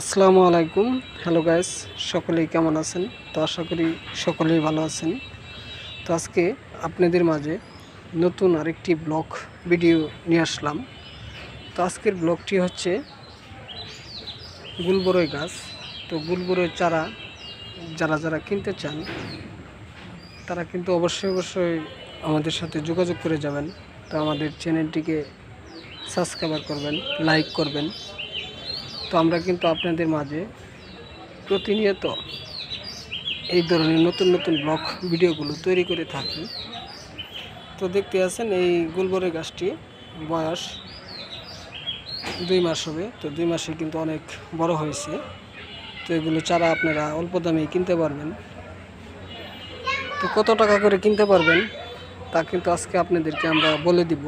আসসালামু আলাইকুম। Hello guys সকলেই কেমন আছেন? তো আশা করি সকলেই ভালো আছেন। তো আজকে আপনাদের মাঝে নতুন আরেকটি ব্লগ ভিডিও নিয়ে আসলাম। তো আজকের ব্লগটি হচ্ছে গুলবরই গাছ। তো গুলবরই চারা যারা যারা কিনতে চান, তারা কিন্তু অবশ্যই অবশ্যই আমাদের সাথে যোগাযোগ করে যাবেন। তো আমাদের চ্যানেলটিকে সাবস্ক্রাইব করবেন লাইক করবেন। তো আমরা কিন্তু আপনাদের মাঝে প্রতিনিয়ত এই ধরনের নতুন নতুন ব্লগ ভিডিওগুলো তৈরি করে থাকি। তো দেখতে আছেন এই গুলবরের গাছটি, বয়স দুই মাস হবে, তো দুই মাসে কিন্তু অনেক বড় হয়েছে। তো এগুলো চারা আপনারা অল্প দামে কিনতে পারবেন। তো কত টাকা করে কিনতে পারবেন, তা কিন্তু আজকে আপনাদেরকে আমরা বলে দিব।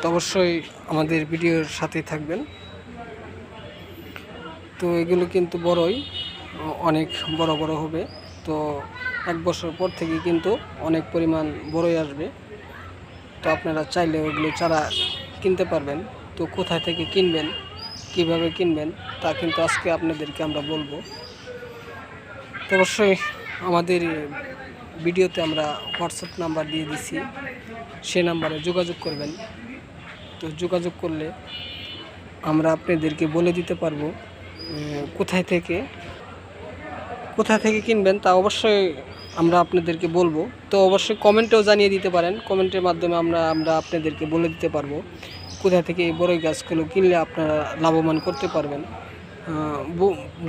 তো অবশ্যই আমাদের ভিডিওর সাথে থাকবেন। তো এগুলো কিন্তু বড়ই, অনেক বড় বড় হবে। তো এক বছর পর থেকে কিন্তু অনেক পরিমাণ বড়ই আসবে। তো আপনারা চাইলে ওগুলো চারা কিনতে পারবেন। তো কোথায় থেকে কিনবেন, কীভাবে কিনবেন, তা কিন্তু আজকে আপনাদেরকে আমরা বলব। তো অবশ্যই আমাদের ভিডিওতে আমরা হোয়াটসঅ্যাপ নাম্বার দিয়ে দিছি। সে নাম্বারে যোগাযোগ করবেন। তো যোগাযোগ করলে আমরা আপনাদেরকে বলে দিতে পারব। কোথায় থেকে? কোথা থেকে কিনবেন তা অবশ্যই আমরা আপনাদেরকে বলব। তো অবশ্যই কমেন্টেও জানিয়ে দিতে পারেন। কমেন্টের মাধ্যমে আমরা আমরা আপনাদেরকে বলে দিতে পারব কোথা থেকে এই বড়ই গাছগুলো কিনলে আপনারা লাভবান করতে পারবেন।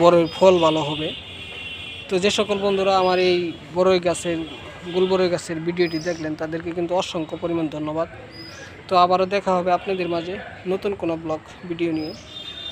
বড়ই ফল ভালো হবে। তো যে সকল বন্ধুরা আমার এই বড়ই গাছের গুলবরই গাছের ভিডিওটি দেখলেন, তাদেরকে কিন্তু অসংখ্য পরিমাণ ধন্যবাদ। তো আবারও দেখা হবে আপনাদের মাঝে নতুন কোনো ব্লগ, ভিডিও নিয়ে।